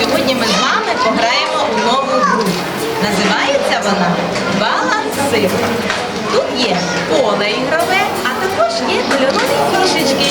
Сьогодні ми з вами пограємо у нову гру. Називається вона Балансир. Тут є поле ігрове, а також є кольорові фішечки,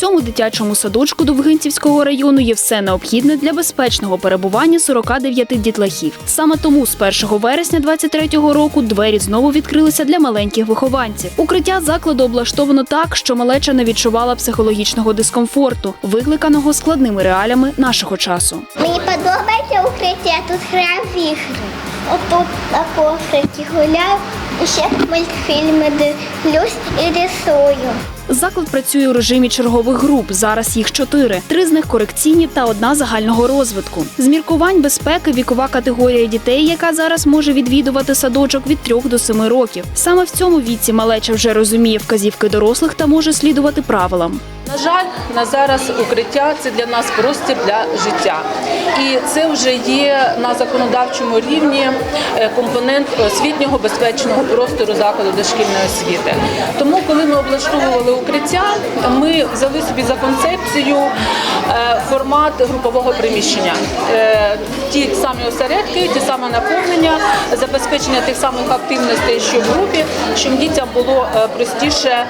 цьому дитячому садочку Довгинцівського району є все необхідне для безпечного перебування 49 дітлахів. Саме тому з 1 вересня 23-го року двері знову відкрилися для маленьких вихованців. Укриття закладу облаштовано так, що малеча не відчувала психологічного дискомфорту, викликаного складними реаліями нашого часу. Мені подобається укриття, тут граю в ігри. Отут на коврикі гуляю і ще мультфільми дивлюсь і рисую. Заклад працює у режимі чергових груп. Зараз їх чотири. Три з них корекційні та одна загального розвитку. З міркувань безпеки вікова категорія дітей, яка зараз може відвідувати садочок від 3 до 7 років. Саме в цьому віці малеча вже розуміє вказівки дорослих та може слідувати правилам. На жаль, на зараз укриття це для нас простір для життя, і це вже є на законодавчому рівні е, компонент освітнього безпечного простору закладу дошкільної освіти. Тому, коли ми облаштовували укриття, ми взяли собі за концепцію е, формат групового приміщення. Е, Ті самі осередки, ті саме наповнення, забезпечення тих самих активностей, що в групі, щоб дітям було простіше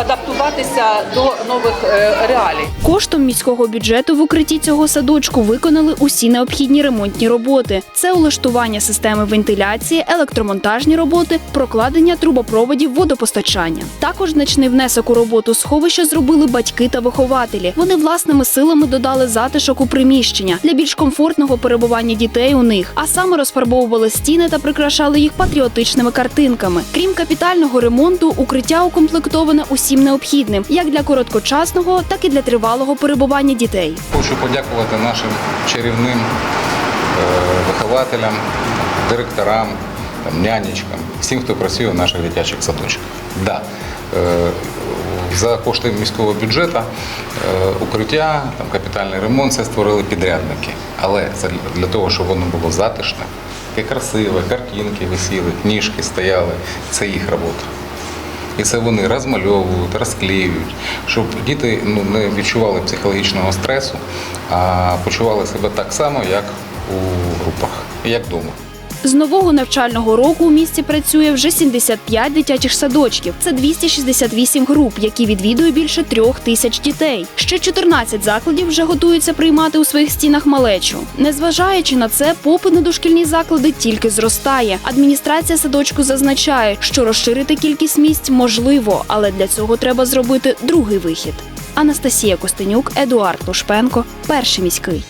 адаптуватися до нових е, реалій. Коштом міського бюджету в укритті цього садочку виконали усі необхідні ремонтні роботи: це улаштування системи вентиляції, електромонтажні роботи, прокладення трубопроводів водопостачання. Також значний внесок у роботу сховища зробили батьки та вихователі. Вони власними силами додали затишок у приміщення для більш комфортного перебування дітей у них, а саме розфарбовували стіни та прикрашали їх патріотичними картинками. Крім капітального ремонту, укриття укомплектоване усім необхідним як для короткочасного, так і для тривалого перебування дітей. Хочу подякувати нашим чарівним е, вихователям, директорам, нянечкам, всім, хто працює в наших дитячих садочках. Да, е, за кошти міського бюджету е, укриття, там, капітальний ремонт це створили підрядники. Але для- того, щоб воно було затишне, таке красиве, картинки висіли, книжки стояли, це їх робота. І це вони розмальовують, розклеюють, щоб діти ну, не відчували психологічного стресу, а почували себе так само, як у групах, як вдома. З нового навчального року у місті працює вже 75 дитячих садочків. Це 268 груп, які відвідує більше трьох тисяч дітей. Ще 14 закладів вже готуються приймати у своїх стінах малечу. Незважаючи на це, попит на дошкільні заклади тільки зростає. Адміністрація садочку зазначає, що розширити кількість місць можливо, але для цього треба зробити другий вихід. Анастасія Костенюк, Едуард Лушпенко, перший міський.